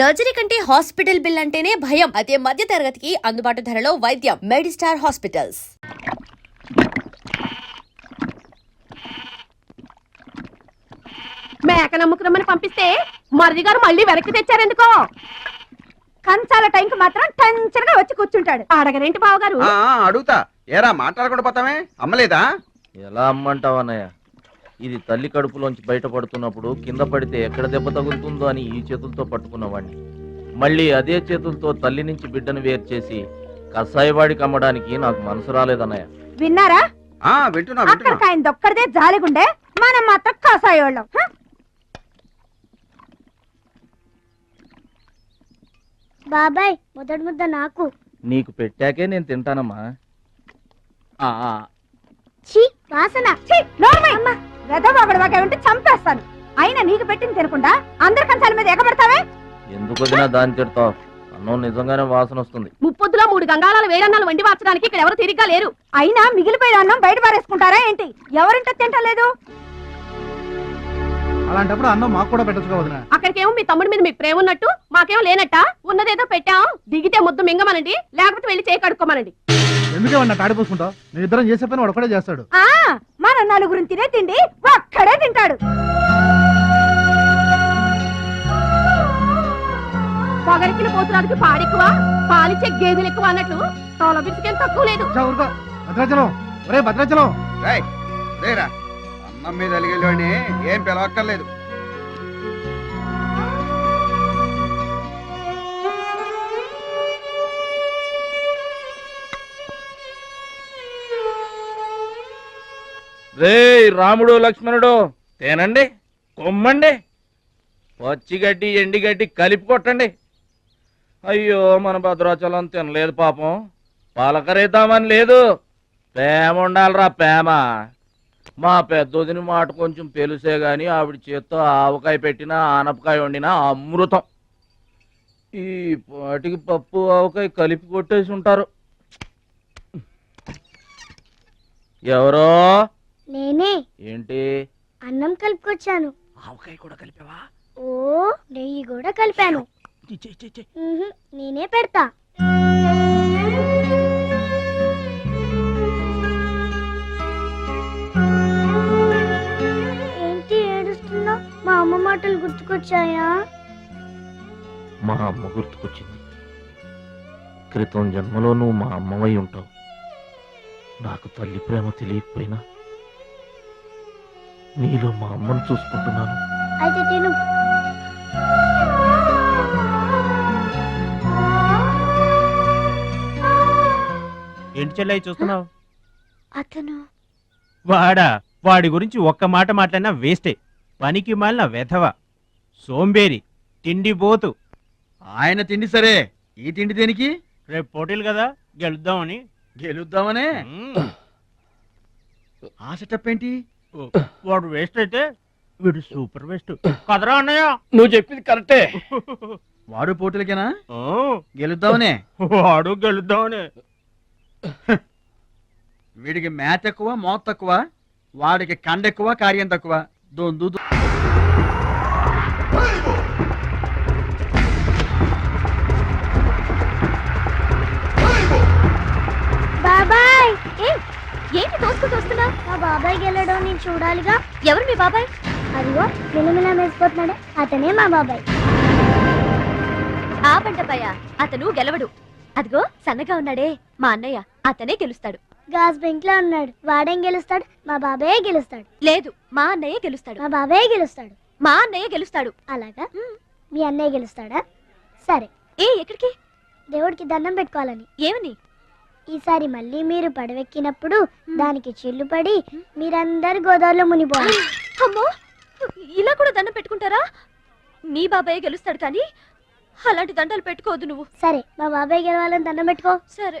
Surgery కంటే hospital bill అంటేనే భయం. అదే మధ్య తరగతికి అందుబాటు ధరలో వైద్యం. Medistar hospitals. మేక నమ్ముకురమ్మని పంపిస్తే మరిది గారు మళ్ళీ వెనక్కి తెచ్చారెందుకో? కంచాల టైంకి మాత్రం టెన్షన్గా వచ్చి కూర్చుంటాడు. అడగరేంటి బావగారు? అడుగుతా. ఏరా మాట్లాడకుండా పోతామే? అమ్మలేదా? ఎలా అమ్మంటావన్నయ్య ఇది తల్లి కడుపులోంచి బయటపడుతున్నప్పుడు కింద పడితే ఎక్కడ దెబ్బ తగులుతుందో అని ఈ చేతులతో పట్టుకున్నవాడిని మళ్ళీ అదే చేతులతో తల్లి నుంచి బిడ్డను వేరు చేసి కసాయివాడికి అమ్మడానికి నాకు మనసు రాలేదన్నయ్య విన్నారా? ఆ వింటున్నా వింటున్నా. అక్కడికి ఆయన దొక్కడిదే జాలిగుండే మనం మాత్రం కాసాయోళ్ళం హ? బాబాయ్ మొదటి ముద్ద నాకు. నీకు పెట్టాకే నేను తింటానమ్మా. ఆ, ఆ, ఛీ వాసన. ఛీ, నోర్మై! ఉంటే చంపేస్తాను. అయినా నీకు పెట్టింది తినకుండా అందరి కంచాల మీద ఎగబడతావే? ఎందుకు వదినా దాన్ని తిడతావు? అన్నం నిజంగానే వాసన వస్తుంది. ముప్పొద్దులో మూడు గంగాళాలు వేడన్నాలు వండి మార్చడానికి ఇక్కడ ఎవరు తిరిగ్గా లేరు. అయినా మిగిలిపోయిన అన్నం బయట పారేసుకుంటారా ఏంటి? ఎవరింట తింటలేదు? అలాంటప్పుడు అన్నం మాకు కూడా పెట్టచ్చు వదిన. అక్కడికేమో మీ తమ్ముడి మీద మీకు ప్రేమ ఉన్నట్టు మాకేమో లేనట్ట? ఉన్నదేదో పెట్టాం. దిగితే ముద్దు మింగమనండి లేకపోతే వెళ్ళి చేయి కడుక్కోమనండి. ఎందుకే వాడిని తాడిపోసుకుంటావు నేను ఇద్దరం చేసే పని వాడు ఒకడే చేస్తాడు. ఆ మన నలుగురిని తినే తిండి ఒక్కడే తింటాడు. పొగరికిన పోతురానికి పాడెక్కువ పాలిచ్చే గేదెలు ఎక్కువ అన్నట్లు తోల బిస్కెట్ తక్కువ లేదు. చా, ఊరుకో. భద్రాచలం. ఒరే భద్రాచలం. రేయ్, రేరా అన్నం మీద అలిగేలోని ఏం పిలవక్కర్లేదు. రే రాముడు లక్ష్మణుడు తేనండి కొమ్మండి పచ్చిగడ్డి ఎండిగడ్డి కలిపి కొట్టండి. అయ్యో మన భద్రాచలం తినలేదు పాపం. పలకరేద్దామని లేదు. ప్రేమ ఉండాలిరా ప్రేమ. మా పెద్దోదిని మాట కొంచెం పెలుసే గాని ఆవిడ చేత్తో ఆవకాయ పెట్టినా ఆనపకాయ వండినా అమృతం. ఈ పాటికి పప్పు ఆవకాయ కలిపి కొట్టేసి ఉంటారు. ఎవరో నేనే. ఏంటి? అన్నం కలుపుకొచ్చాను. ఆవకాయ కూడా కలిపావా? ఓ నెయ్యి కూడా కలిపాను. నేనే పెడతా. ఏంటి ఏడుస్తున్నావు? మా అమ్మ మాటలు గుర్తుకొచ్చాయా? మా అమ్మ గుర్తుకొచ్చింది. క్రితం జన్మలో నువ్వు మా అమ్మవై ఉంటావు. నాకు తల్లి ప్రేమ తెలియకపోయినా నీలో మా అమ్మను చూసుకుంటున్నాను. అయితే తిను. ఏంటి చెల్లయ్య చూస్తున్నావు? అతను వాడా వాడి గురించి ఒక్క మాట మాట్లాడినా వేస్టే. పనికి మాలిన వెధవ సోంబేరి తిండి పోతు ఆయన తిండి సరే ఈ తిండి దేనికి? రేపు పోటీలు కదా గెలుద్దామని. గెలుద్దామనే? మ్మ్. ఆ సెటప్ ఏంటి ఓ, వాడు వేస్ట్ అయితే వీడు సూపర్ వేస్ట్ కదరా అన్నయ్య? నువ్వు చెప్పింది కరెక్టే. వాడు పోటీలకేనా? ఓ, గెలుద్దామనే? వాడు గెలుద్దామని. వీడికి మ్యాథ్ ఎక్కువ మోత్ తక్కువ వాడికి కండ ఎక్కువ కార్యం తక్కువ. దొందు బాబాయ్! ఏంటి తోసుకుంటూ వస్తున్నావు మా బాబాయ్ గెలడం నేను చూడాలిగా. ఎవరు మీ బాబాయ్? అదిగో మిలమిల వేసిపోతున్నాడే అతనే మా బాబాయ్. ఆ పంటపయ్య అతను గెలవడు. అదిగో సన్నగా ఉన్నాడే మా అన్నయ్య అతనే గెలుస్తాడు. గాజ్ బెంక్లో ఉన్నాడు. వాడేం గెలుస్తాడు? మా బాబాయే గెలుస్తాడు. లేదు మా అన్నయ్య గెలుస్తాడు. మా బాబాయే గెలుస్తాడు. మా అన్నయ్య గెలుస్తాడు. అలాగా? మీ అన్నయ్య గెలుస్తాడా? సరే. ఏ ఎక్కడికి? దేవుడికి దండం పెట్టుకోవాలని. ఏమని? ఈసారి మళ్ళీ మీరు పడవెక్కినప్పుడు దానికి చిల్లు పడి మీరందరు గోదావరిలో మునిపోవాలి అమ్మో! ఇలా కూడా దండం పెట్టుకుంటారా? మీ బాబాయ్ గెలుస్తాడు కానీ అలాంటి దండలు పెట్టుకోవద్దు నువ్వు. సరే మా బాబాయ్ గెలవాలని దండం పెట్టుకో. సరే.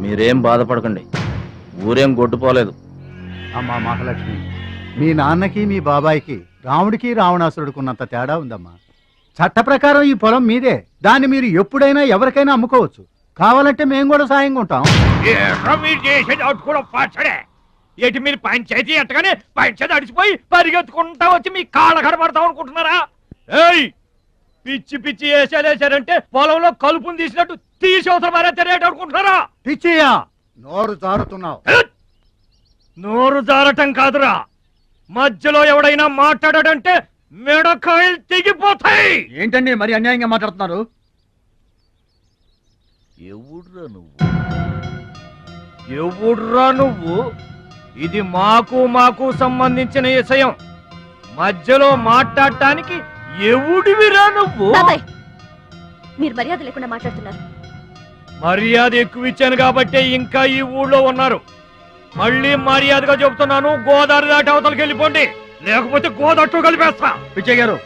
మీరేం బాధపడకండి. ఊరేం గొడ్డుపోలేదు. అమ్మా మహాలక్ష్మి మీ నాన్నకి మీ బాబాయికి రాముడికి రావణాసురుడుకున్నంత తేడా ఉందమ్మా. చట్ట ప్రకారం ఈ పొలం మీదే. దాన్ని మీరు ఎప్పుడైనా ఎవరికైనా అమ్ముకోవచ్చు. కావాలంటే మేము కూడా సాయంగా ఉంటాం. ఏటి మీరు పంచాయతీ ఎట్టగానే పంచాయతీ అడిచిపోయి పరిగెత్తుకుంటా వచ్చి మీ కాళ్ళ కనబడతాం అనుకుంటున్నారా? ఏయ్! పిచ్చి పిచ్చి వేసేసారంటే పొలంలో కలుపుని తీసినట్టు తీసి అవసరం మరే అనుకుంటున్నారా పిచ్చియా నోరు జారుతున్నావు. నోరు జారటం కాదురా. మధ్యలో ఎవడైనా మాట్లాడాడంటే మెడకాయలు తెగిపోతాయి. ఏంటండి మరి అన్యాయంగా మాట్లాడుతున్నారు? ఎవడ్రా నువ్వు? ఎవడ్రా నువ్వు? ఇది మాకు మాకు సంబంధించిన విషయం. మధ్యలో మాట్లాడటానికి ఎవడివిరా నువ్వు? మీరు మర్యాద లేకుండా మాట్లాడుతున్నారు. మర్యాద ఎక్కువ ఇచ్చాను కాబట్టే ఇంకా ఈ ఊళ్ళో ఉన్నారు మళ్ళీ మర్యాదగా చెబుతున్నాను గోదావరి దాటి అవతలకి వెళ్ళిపోండి లేకపోతే గోదట్టు కలిపేస్తా పిచ్చయ్య గారు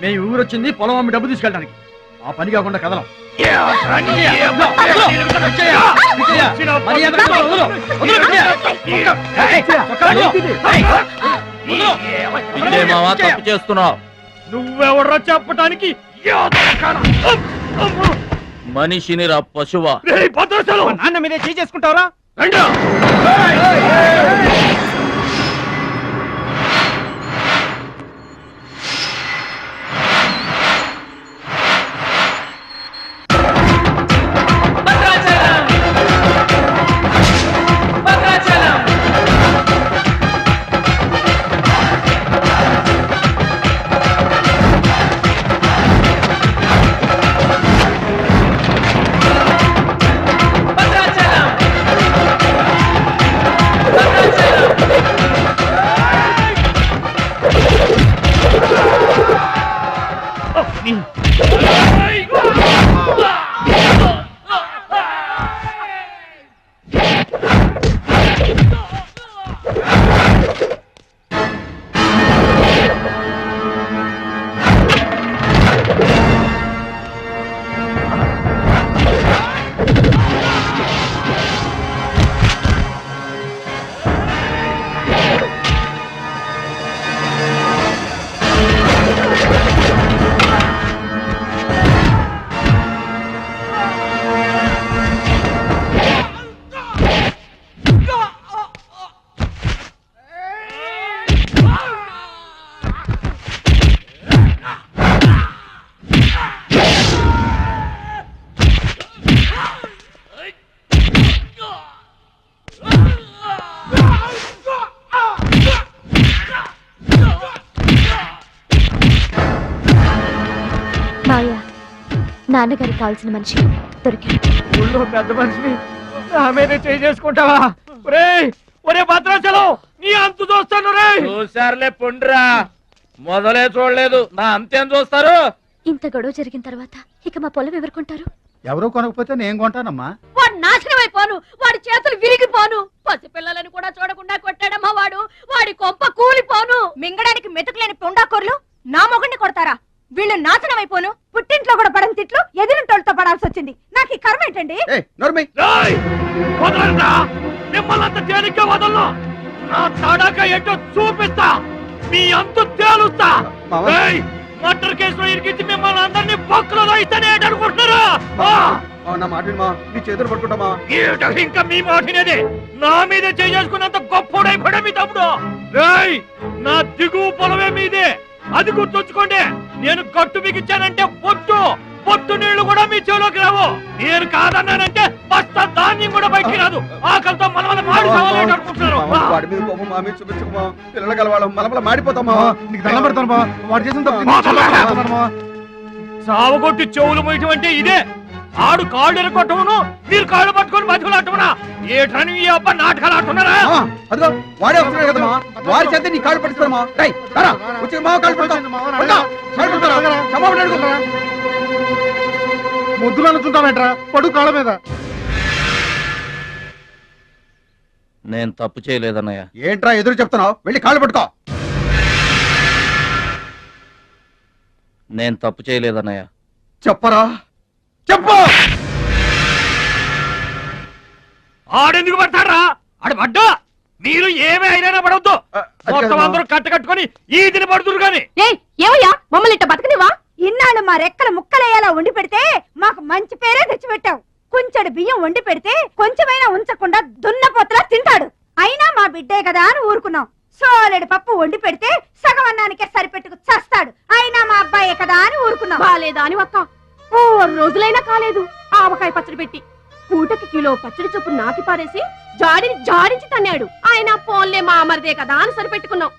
మేము ఊరు వచ్చింది పొలం అమ్మి డబ్బు తీసుకెళ్ళడానికి ఆ పని కాకుండా కదలం తప్పు చేస్తున్నావు నువ్వెవడ్రా చెప్పటానికి మనిషిని రా పశువా. నాన్న మీదే చేసుకుంటావరా? కావాల్సిన మనిషి దొరికాడు. ఊళ్ళో పెద్ద మనిషిని నా మీదే చేసుకుంటావా? ఒరే ఒరే భద్రాచలం నీ అంతు చూస్తాను రే చూసారులే పొండ్రా. మొదలే చూడలేదు. నా అంతేం చూస్తారు? ఇంత గొడవ జరిగిన తర్వాత ఇక మా పొలం ఎవరు కొంటారు? ఎవరూ కొనకపోతే నేను కొంటానమ్మా. వాడు నాశనం అయిపోను. వాడి చేతులు విరిగిపోను. వదలను నా తడక ఏంటో చూపిస్తా. మీ అంతు తేలుస్తా! మర్డర్ కేసులో ఇరికించి మిమ్మల్ని అందరినీ పక్కలో ఇస్తేనే అనుకుంటున్నారా! మా నా మాట విను మా నీ చేతులు పట్టుకుంటామా? ఈట ఇంకా మీ మాటినది నా మీద చేసుకున్నంత గొప్పోడైపోయాడు మీ తమ్ముడు. రేయ్ నా దిగువ పొలమే మీదే. అది గుర్తుంచుకోండి నేను కట్టు బిగించానంటే పొట్టు పొట్టు నీళ్ళు కూడా మీ చెవులోకి రావు నేను కాదన్నానంటే బస్తా ధాన్యం కూడా బయటికి రాదు ఆకలితో మన మాడి సావాలేంటి అనుకుంటున్నారు మామ, వాడి మీద కోపం మా మీద చూపించకమా పిల్లలు గలవాళ్ళం మలమల మాడిపోతామా మావా, నీకు దండం పెడతాను మావా. వాడు చేసిన తప్పు. సావగొట్టి చెవులు మొయ్యటం అంటే ఇదే ఆడు కాళ్ళు ఎరగొట్టమును మీరు కాళ్ళు పట్టుకొని అట్టమునా ఏటని ఈ అబ్బ నాటకాలు ఆడుతున్నారా అదిగో వాడే వస్తున్నాడు కదమ్మా వారి చేత నీ కాళ్ళు పట్టిస్తామా రై రా వచ్చి మా కాళ్ళు పడతాం పడతాం. కాళ్ళు పడతారా? ముద్దులు అనుకుంటామేట్రా పడు కాళ్ళ మీద. నేను తప్పు చేయలేదన్నయ్య. ఏంట్రా ఎదురు చెప్తున్నావు? వెళ్ళి కాళ్ళు పట్టుకో. నేను తప్పు చేయలేదన్నయ్య. చెప్పరా? చెప్పు! ఆడెందుకు పడతారా ఆడు పడ్డా మీరు ఏమీ అయినా పడవద్దు. మొత్తం. అందరూ కట్ట కట్టుకొని ఈ దిన పడుతురు గాని ఏమయ్యా? మమ్మల్ని ఇట్ట బతకనివా ఇన్నాళ్ళు మా రెక్కల ముక్కలేయాలా వండి పెడితే మాకు మంచి పేరే తెచ్చిపెట్టావు. కొంచెడు బియ్యం వండి పెడితే కొంచెమైనా ఉంచకుండా దున్నపోతలా తింటాడు. అయినా మా బిడ్డే కదా అని ఊరుకున్నాం. సోలెడు పప్పు వండి పెడితే సగం అన్నానికే సరిపెట్టుకు చస్తాడు. అయినా మా అబ్బాయే కదా అని ఊరుకున్నాం. బాలేదా అని ఒక్క ఓ రోజులైనా కాలేదు. ఆవకాయ పచ్చడి పెట్టి పూటకి కిలో పచ్చడి చొప్పున నాకి పారేసి జాడిని జాడించి తన్నాడు. ఆయన పోన్లే మా అమర్దే కదా అని సరిపెట్టుకున్నాం.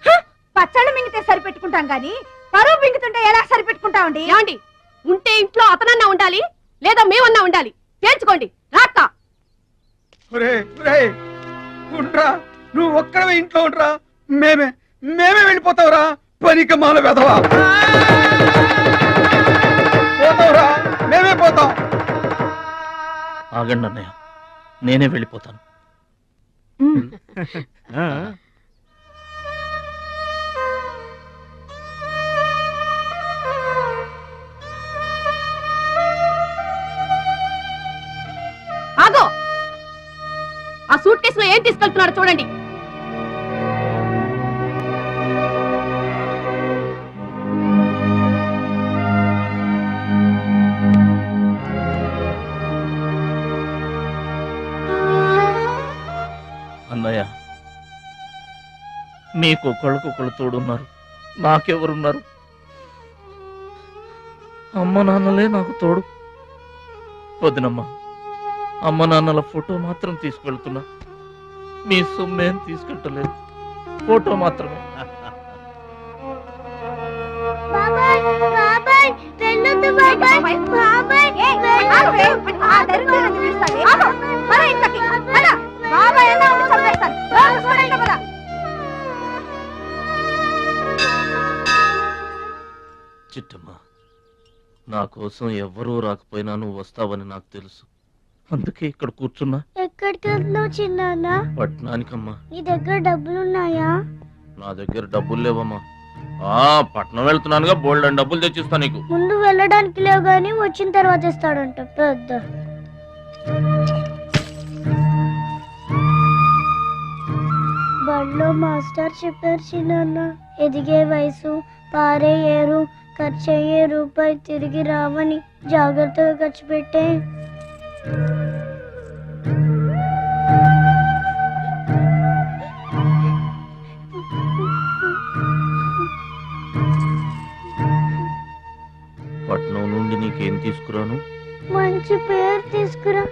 పచ్చళ్ళు మింగితే సరిపెట్టుకుంటాం గాని పరువు మింగుతుంటే ఎలా సరిపెట్టుకుంటామండి? ఏమండి ఉంటే ఇంట్లో అతనన్నా ఉండాలి లేదా మేమన్నా ఉండాలి? తేల్చుకోండి. రాక్క ఉండ్రా. నువ్వు ఒక్కడవే ఇంట్లో ఉండ్రా. మేమే మేమే వెళ్ళిపోతావురా. పనికి మాల వెధవా. పోతావురా. మేమే పోతాం. ఆగండి అన్నయ్య. నేనే వెళ్ళిపోతాను. ఆగో! ఆ సూట్ కేసులో ఏం తీసుకెళ్తున్నారో చూడండి. అన్నయ్య మీకు ఒకళ్ళకొకళ్ళు తోడున్నారు. నాకెవరున్నారు? అమ్మ నాన్నలే నాకు తోడు. వదినమ్మ. అమ్మ నాన్నల ఫోటో మాత్రం తీసుకెళ్తున్నా. మీ సొమ్మేం తీసుకెళ్ళలేదు ఫోటో మాత్రమే. బాబాయ్ బాబాయ్ వెళ్ళొద్దు బాబాయ్ బాబాయ్. చిట్టమ్మ నా కోసం ఎవ్వరూ రాకపోయినా నువ్వు వస్తావని నాకు తెలుసు. అందుకే ఇక్కడ కూర్చున్నా. ఎక్కడికి వెళ్తున్నావు చిన్నాన్న? పట్టణానికమ్మా నీ దగ్గర డబ్బులున్నాయా? నా దగ్గర డబ్బులు లేవమ్మా. ఆ పట్నం వెళ్తున్నానుగా బోల్డ్ అని డబ్బులు తెచ్చిస్తా నీకు. ముందు వెళ్ళడానికి లేవు గానీ వచ్చిన తర్వాత ఇస్తాడంట పెద్ద. బడిలో మాస్టర్ చెప్పారు చిన్నాన్న. ఎదిగే వయసు పారే ఏరు ఖర్చు అయ్యే రూపాయి తిరిగి రావని జాగ్రత్తగా ఖర్చు పెట్టే. పట్నం నుండి నీకేం తీసుకురాను? మంచి పేరు తీసుకురా.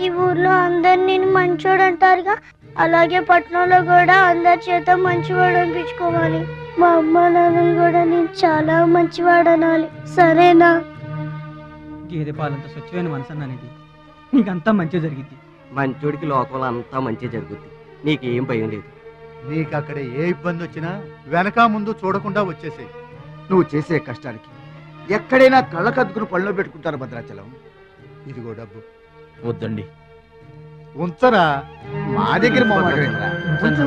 ఈ ఊర్లో అందరు నేను మంచోడు అంటారుగా. అలాగే పట్నంలో కూడా అందరి చేత మంచివాడు అనిపించుకోవాలి. మా అమ్మ నాన్నలు కూడా నేను చాలా మంచివాడు అనాలి సరేనా? గేదె పాలంత స్వచ్ఛమైన మనసు అన్నానండి నీకంతా మంచి జరిగింది మంచోడికి లోకంలో అంతా మంచి జరుగుద్ది. నీకేం భయం లేదు. నీకు అక్కడ ఏ ఇబ్బంది వచ్చినా వెనక ముందు చూడకుండా వచ్చేసేయ్. నువ్వు చేసే కష్టానికి ఎక్కడైనా కళ్ళకద్దుకుని పనిలో పెట్టుకుంటారు భద్రాచలం. ఇదిగో డబ్బు. వద్దండి. ఉంచరా? మా దగ్గర ఏంట్రా? ఉంచు.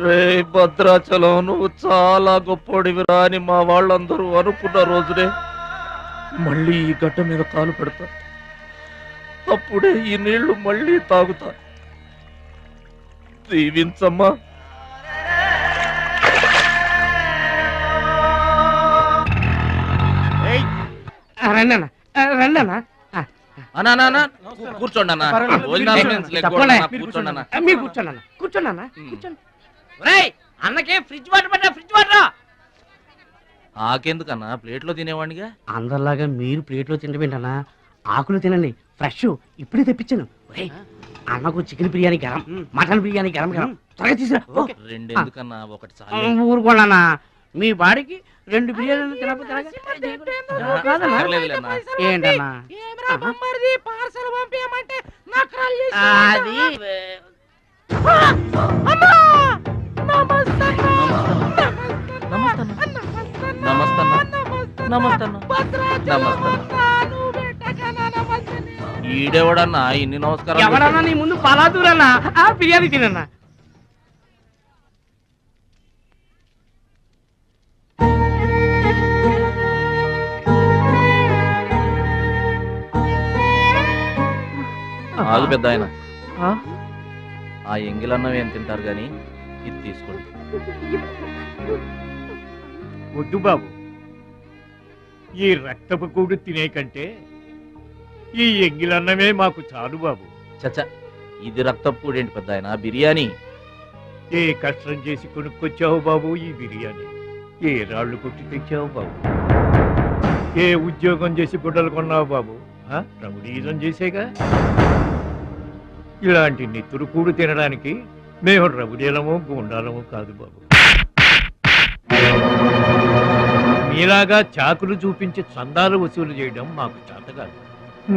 రే భద్రాచలం నువ్వు చాలా గొప్పోడివిరా అని మా వాళ్ళందరూ అనుకున్న రోజునే మళ్ళీ ఈ గడ్డ మీద కాలు పెడతా అప్పుడే ఈ నీళ్ళు మళ్ళీ తాగుతా దీవించమ్మా. అన్న అన్నా, అన్నా, కూర్చోండి అన్న. అన్న, కూర్చోండి అన్న కూర్చోండి కూర్చోండి. అన్నకే ఫ్రిడ్జ్ వాటర్ పట్టా ఫ్రిడ్జ్ వాటర్? ఆకెందుకన్నా? ప్లేట్లో తినేవాడిగా అందరిలాగా మీరు ప్లేట్లో తింటమేంటన్నా ఆకులు తినండి ఫ్రెష్. ఇప్పుడే తెప్పించాను. అన్నకు చికెన్ బిర్యానీ గరం మటన్ బిర్యానీ గరం గరం. త్వరగా తీసుకురా రెండు ఎందుకన్నా ఒకటి చాలు. ఊరుకోండి మీ బాడీకి రెండు బిర్యానీలు తినకపోతే. ఏంటన్నా? అది నమస్తే ఈడెవడన్నా ఇన్ని నమస్కారాలు ఎవడన్నా నీ ముందు పలాదూరన్నా ఆ బిర్యానీ తినన్నా ఆగు పెద్ద ఆయన ఆ? ఎంగిలన్నం ఏం తింటారు గాని? ఇది తీసుకోండి. వద్దు బాబు. ఈ రక్తపు కూడు తినే కంటే ఈ ఎంగిలన్నమే మాకు చాలు బాబు. చచ్చా ఇది రక్తపు కూడేంటి పెద్ద ఆయన బిర్యానీ. ఏ కష్టం చేసి కొనుక్కొచ్చావు బాబు ఈ బిర్యానీ? ఏ రాళ్ళు కొట్టి తెచ్చావు బాబు? ఏ ఉద్యోగం చేసి గుడ్డలు కొన్నావు బాబు? రౌడీజం చేసేగా? ఇలాంటి నెత్తురు కూడు తినడానికి మేము రౌడీలము గుండాలము కాదు బాబు. మీలాగా చాకులు చూపించి చందాలు వసూలు చేయడం మాకు చేత కాదు.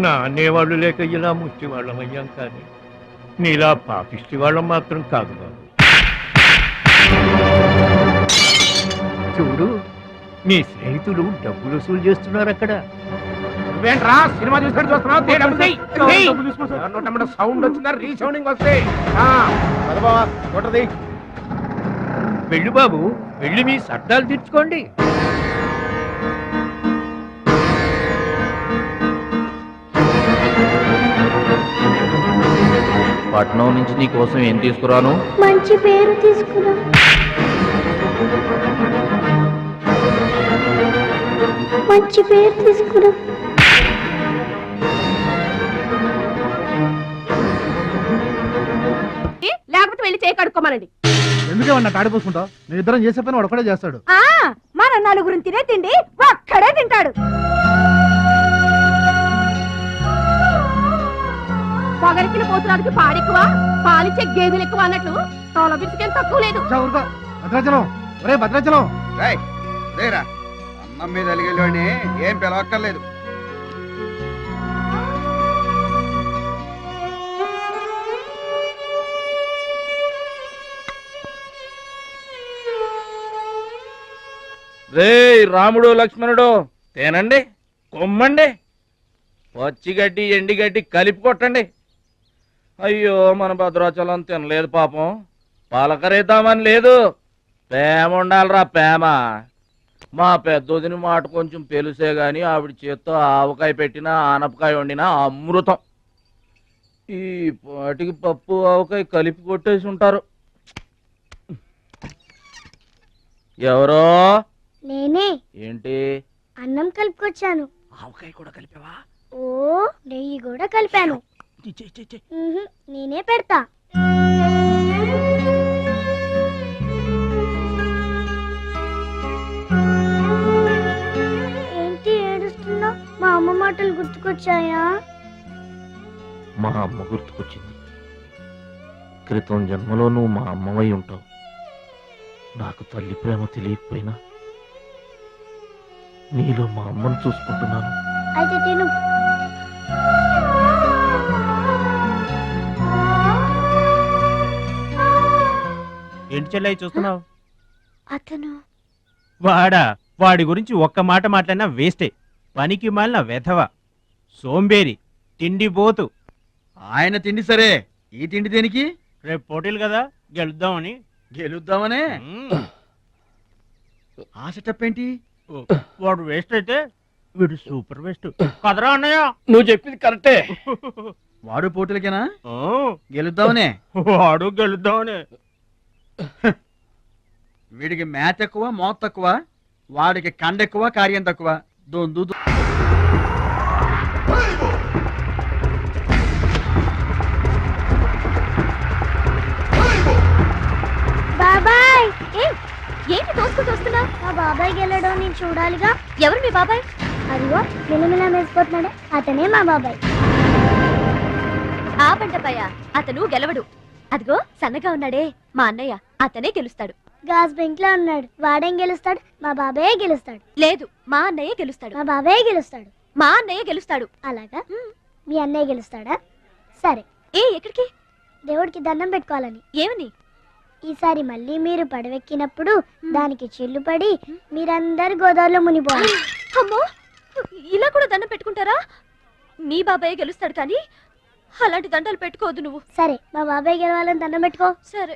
నా అనేవాళ్ళు లేక ఇలా ముష్టి వాళ్ళం అయ్యాం కానీ నీలా పాపిష్టి వాళ్ళం మాత్రం కాదు బాబు. చూడు నీ స్నేహితులు డబ్బులు వసూలు చేస్తున్నారు అక్కడ. ఏంట్రా సినిమా చూస్తున్నావు? సౌండ్ వచ్చిందా? రీసౌండింగ్ వస్తే. వెళ్ళు బాబు వెళ్ళి మీ సర్దాలు తీర్చుకోండి. పట్నం నుంచి నీ కోసం ఏం తీసుకురాను? మంచి పేరు తీసుకురా. మంచి పేరు తీసుకురా. లేకపోతే వెళ్ళి చేయి కడుక్కోమనండి. ఎందుకేమన్నా తాడిపోసుకుంటావు నేను ఇద్దరం చేసే పని వాడు ఒకటే చేస్తాడు. ఆ మన నలుగురిని తినే తిండి ఒక్కడే తింటాడు. పొగరికిన పోతురాడికి పాడెక్కువ పాలిచ్చే గేదెలు ఎక్కువ అన్నట్లు తోల తక్కువ లేదు. భద్రాచలం. ఒరే భద్రాచలం. రాయ్ రేరా అన్నం మీద అలిగేలోని ఏం పిలవక్కర్లేదు. రే రాముడు లక్ష్మణుడు తేనండి కొమ్మండి. పచ్చిగడ్డి ఎండిగడ్డి కలిపి కొట్టండి. అయ్యో మన భద్రాచలం తినలేదు పాపం. పలకరేద్దామని లేదు. ప్రేమ ఉండాలిరా ప్రేమ. మా పెద్దోదిని మాట కొంచెం పెలుసే గాని ఆవిడ చేత్తో ఆవకాయ పెట్టినా ఆనపకాయ వండినా అమృతం. ఈ పాటికి పప్పు ఆవకాయ కలిపి కొట్టేసి ఉంటారు. ఎవరో? నేనే. ఏంటి? అన్నం కలుపుకొచ్చాను. ఆవకాయ కూడా కలిపావా? ఓ నెయ్యి కూడా కలిపాను. నేనే పెడతా. ఏంటి ఏడుస్తున్నావు? మా అమ్మ మాటలు గుర్తుకొచ్చాయా? మా అమ్మ గుర్తుకొచ్చింది. క్రితం జన్మలో నువ్వు మా అమ్మవై ఉంటావు. నాకు తల్లి ప్రేమ తెలియకపోయినా నీలో మా అమ్మను చూసుకుంటున్నాను. అయితే తిను. ఏంటి చెల్లై చూస్తున్నావు? అతను వాడా వాడి గురించి ఒక్క మాట మాట్లాడినా వేస్టే. పనికి మాలిన వెధవ సోంబేరి తిండి పోతు ఆయన తిండి సరే. ఈ తిండి దేనికి? రేపు పోటీలు కదా గెలుద్దామని. గెలుద్దామనే? మ్మ్. ఆ సెటప్ ఏంటి వాడు వేస్ట్ అయితే వీడు సూపర్ వేస్ట్. కదరా అన్నయ్య? నువ్వు చెప్పింది కరెక్టే. వాడు పోటీలకేనా? ఓ, గెలుద్దామనే? వాడు గెలుద్దామని. వీడికి మ్యాథ్ ఎక్కువ మోత్ తక్కువ వాడికి కండ ఎక్కువ కార్యం తక్కువ. దొందు బాబాయ్! ఏంటి తోసుకుంటూ వస్తున్నా మా బాబాయ్ గెలడం నేను చూడాలిగా. ఎవరు మీ బాబాయ్? అదిగో మిలమిలా మెరిసిపోతున్నాడే. అతనే మా బాబాయ్. ఆ పంటపయ్య అతను గెలవడు. అదిగో సన్నగా ఉన్నాడే. మా అన్నయ్య అతనే గెలుస్తాడు. గాజ్ బెంక్లో ఉన్నాడు. వాడేం గెలుస్తాడు? మా బాబాయ్ గెలుస్తాడు. లేదు మా అన్నయ్య గెలుస్తాడు. మా బాబాయ్ గెలుస్తాడు. మా అన్నయ్య గెలుస్తాడు. అలాగా? మీ అన్నయ్య గెలుస్తాడా? సరే. ఏ ఎక్కడికి? దేవుడికి దండం పెట్టుకోవాలని. ఏమని? ఈసారి మళ్ళీ మీరు పడవెక్కినప్పుడు దానికి చిల్లు పడి మీరందరు గోదావరిలో మునిపోవాలి అమ్మో! ఇలా కూడా దండం పెట్టుకుంటారా? మీ బాబాయ్ గెలుస్తాడు కానీ అలాంటి దండాలు పెట్టుకోవద్దు నువ్వు. సరే మా బాబాయ్ గెలవాలని దండం పెట్టుకో. సరే.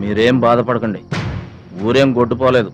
మీరేం బాధపడకండి. ఊరేం గొడ్డుపోలేదు